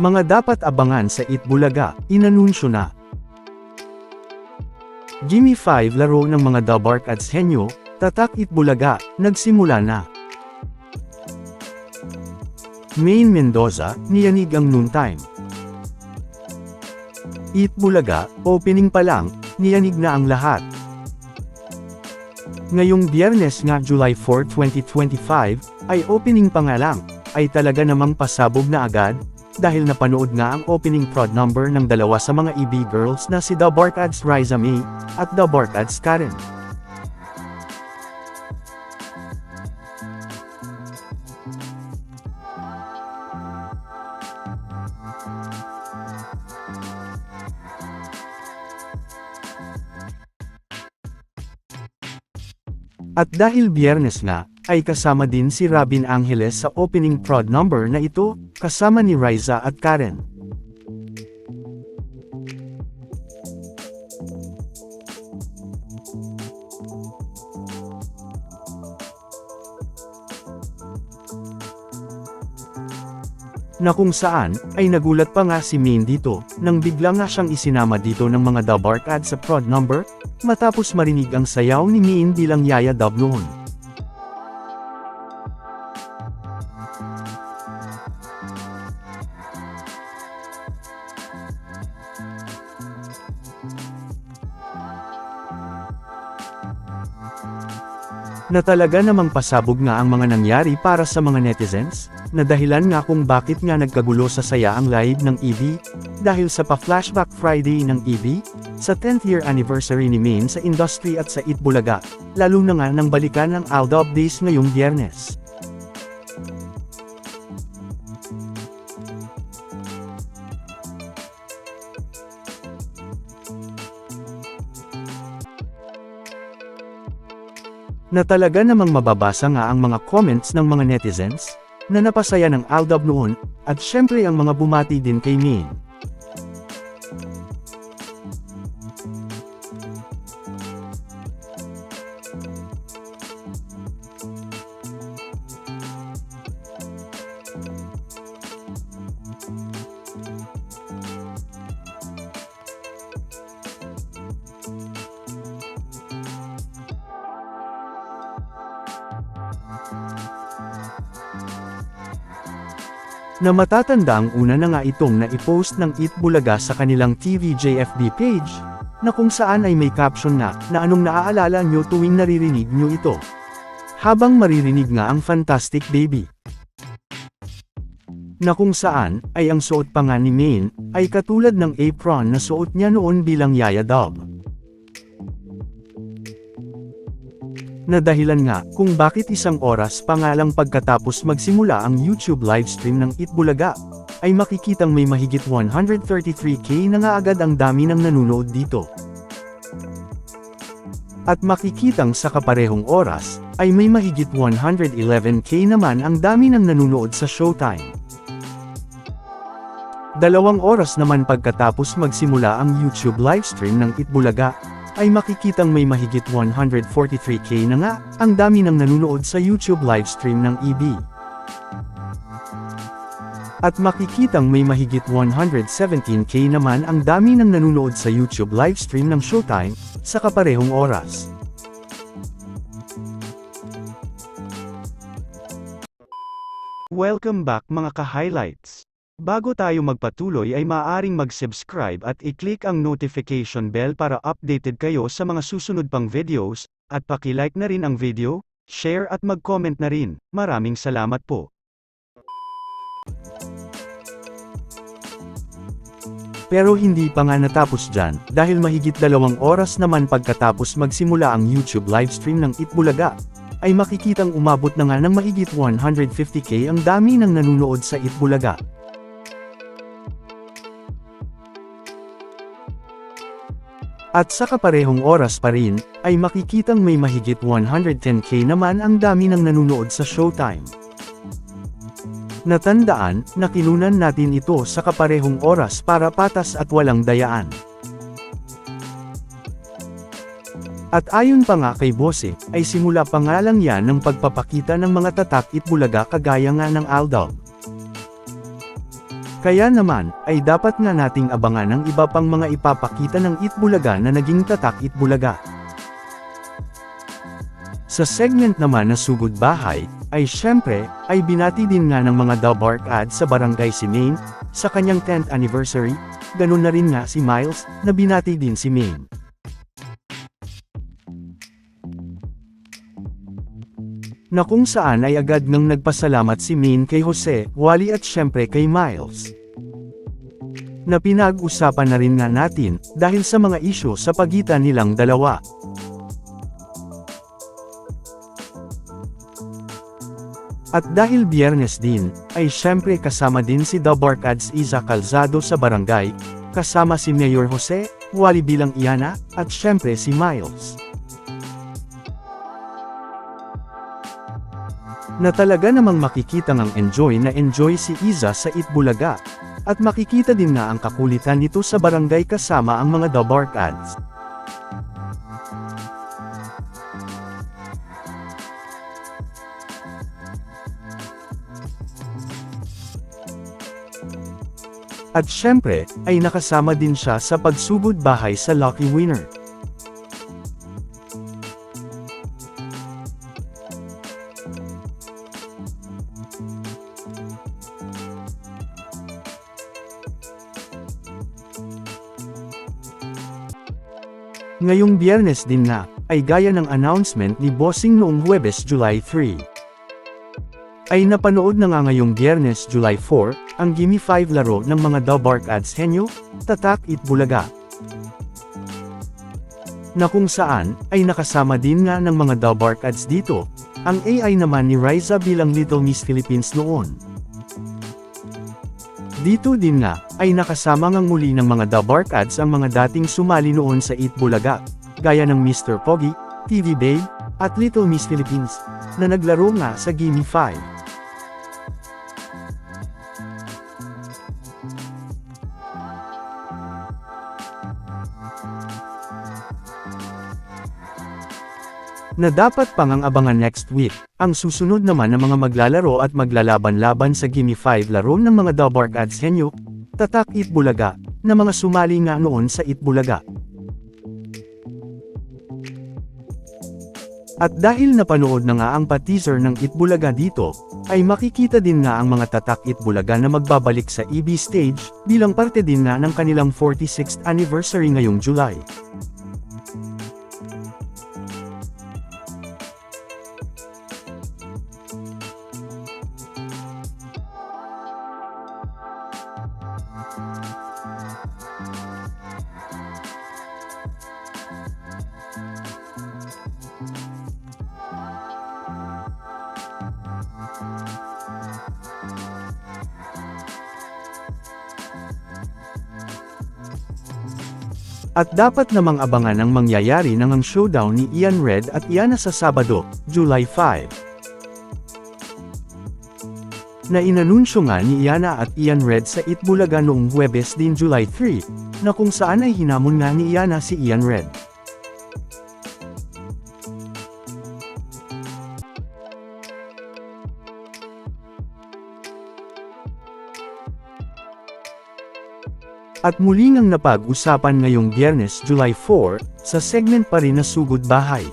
Mga dapat abangan sa Itbulaga, inanunsyo na. Gimme 5 laro ng mga Dabark at Henyo, Tatak Itbulaga, nagsimula na. Main Mendoza, niyanig ang noontime. Itbulaga, opening pa lang, niyanig na ang lahat. Ngayong biyernes nga July 4, 2025, ay opening pa nga lang, ay talaga namang pasabog na agad, dahil napanood nga ang opening prod number ng dalawa sa mga EB girls na si The Barkads Riza May, at The Barkads Karen. At dahil biyernes nga, ay kasama din si Robin Angeles sa opening prod number na ito, kasama ni Riza at Karen. na kung saan, ay nagulat pa nga si Main dito, nang bigla nga siyang isinama dito ng mga Dabark ad sa prod number, matapos marinig ang sayaw ni Main bilang Yaya Dub noon. Na talaga namang pasabog nga ang mga nangyari para sa mga netizens, na dahilan nga kung bakit nga nagkagulo sa saya ang live ng EB, dahil sa pa-flashback Friday ng EB, sa 10th year anniversary ni Main sa industry at sa Itbulaga, lalo na nga nang balikan ng Aldab Days ngayong biyernes. Na talaga namang mababasa nga ang mga comments ng mga netizens, na napasaya ng Aldab noon, at syempre ang mga bumati din kay Min. Na matatanda ang una na nga itong na-post ng Itbulaga sa kanilang TVJFB page, na kung saan ay may caption na, na anong naaalala nyo tuwing naririnig nyo ito. Habang maririnig nga ang Fantastic Baby. Na kung saan, ay ang suot pa nga ni Main, ay katulad ng apron na suot niya noon bilang Yaya Dub. Na dahilan nga kung bakit isang oras pa nga lang pagkatapos magsimula ang YouTube livestream ng Itbulaga, ay makikitang may mahigit 133k na nga agad ang dami ng nanonood dito. At makikitang sa kaparehong oras, ay may mahigit 111k naman ang dami ng nanonood sa Showtime. Dalawang oras naman pagkatapos magsimula ang YouTube livestream ng Itbulaga, ay makikitang may mahigit 143k na nga, ang dami ng nanunood sa YouTube livestream ng EB. At makikitang may mahigit 117k naman ang dami ng nanunood sa YouTube livestream ng Showtime, sa kaparehong oras. Welcome back mga ka-highlights. Bago tayo magpatuloy ay maaaring mag-subscribe at i-click ang notification bell para updated kayo sa mga susunod pang videos, at paki-like na rin ang video, share at mag-comment na rin. Maraming salamat po. Pero hindi pa nga natapos dyan, dahil mahigit dalawang oras naman pagkatapos magsimula ang YouTube livestream ng Itbulaga, ay makikitang umabot na nga ng mahigit 150k ang dami ng nanunood sa Itbulaga. At sa kaparehong oras pa rin, ay makikitang may mahigit 110k naman ang dami ng nanunood sa Showtime. Natandaan, na kinunan natin ito sa kaparehong oras para patas at walang dayaan. At ayon pa nga kay Bose, ay simula pa nga lang yan ng pagpapakita ng mga tatak itbulaga kagaya nga ng Aldab. Kaya naman, ay dapat nga nating abangan ang iba pang mga ipapakita ng Itbulaga na naging tatak Itbulaga. Sa segment naman na Sugod Bahay, ay syempre, ay binati din nga ng mga Dabark ad sa barangay si Maine, sa kanyang 10th anniversary, ganun na rin nga si Miles, na binati din si Maine. Na kung saan ay agad ngang nagpasalamat si Maine kay Jose, Wally at syempre kay Miles. Na pinag-usapan na rin nga natin, dahil sa mga isyo sa pagitan nilang dalawa. At dahil biyernes din, ay syempre kasama din si The Barkads Isa Calzado sa barangay, kasama si Mayor Jose, Wally bilang Iana, at syempre si Miles. Na talaga namang makikita ngang enjoy na enjoy si Iza sa Itbulaga. At makikita din nga ang kakulitan nito sa barangay kasama ang mga The Barkads. At syempre, ay nakasama din siya sa pagsugod bahay sa Lucky Winner. Ngayong biyernes din nga, ay gaya ng announcement ni Bossing noong Huwebes July 3. Ay napanood na nga ngayong biyernes July 4, ang Gimme 5 laro ng mga Dabark Ads Henyo, Tatak It Bulaga. Na kung saan, ay nakasama din nga ng mga Dabark Ads dito, ang AI naman ni Riza bilang Little Miss Philippines noon. Dito din nga, ay nakasama ngang muli ng mga Dabark Ads ang mga dating sumali noon sa Eat Bulaga, gaya ng Mr. Pogi, TV Babe, at Little Miss Philippines, na naglaro nga sa Gimme 5. Na dapat pang ang abangan next week. Ang susunod naman ng mga maglalaro at maglalaban-laban sa Gimme 5 laro ng mga Dabark Ads Henyo, Tatak Itbulaga, na mga sumali nga noon sa Itbulaga. At dahil napanood na nga ang pa-teaser ng Itbulaga dito, ay makikita din nga ang mga tatak Itbulaga na magbabalik sa EB stage, bilang parte din nga ng kanilang 46th anniversary ngayong July. At dapat namang abangan ang mangyayari ng ang showdown ni Ian Red at Iana sa Sabado, July 5. Na inanunsyo nga ni Iana at Ian Red sa Itbulaga noong Huwebes din July 3, na kung saan ay hinamon nga ni Iana si Ian Red. At muli ngang napag-usapan ngayong biyernes July 4, sa segment pa rin na Sugod Bahay.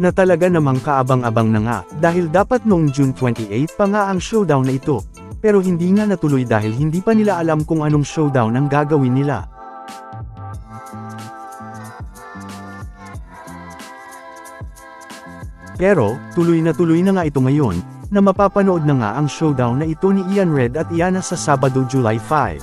Na talaga namang kaabang-abang na nga, dahil dapat noong June 28 pa nga ang showdown na ito, pero hindi nga natuloy dahil hindi pa nila alam kung anong showdown ang gagawin nila. Pero, tuloy na tuloy na nga ito ngayon, na mapapanood na nga ang showdown na ito ni Ian Red at Iana sa Sabado July 5.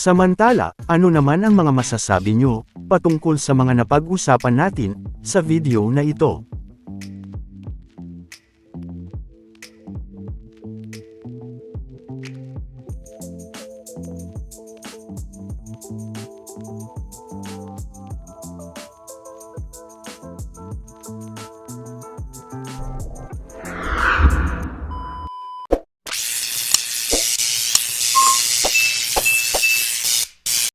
Samantala, ano naman ang mga masasabi nyo, patungkol sa mga napag-usapan natin, sa video na ito?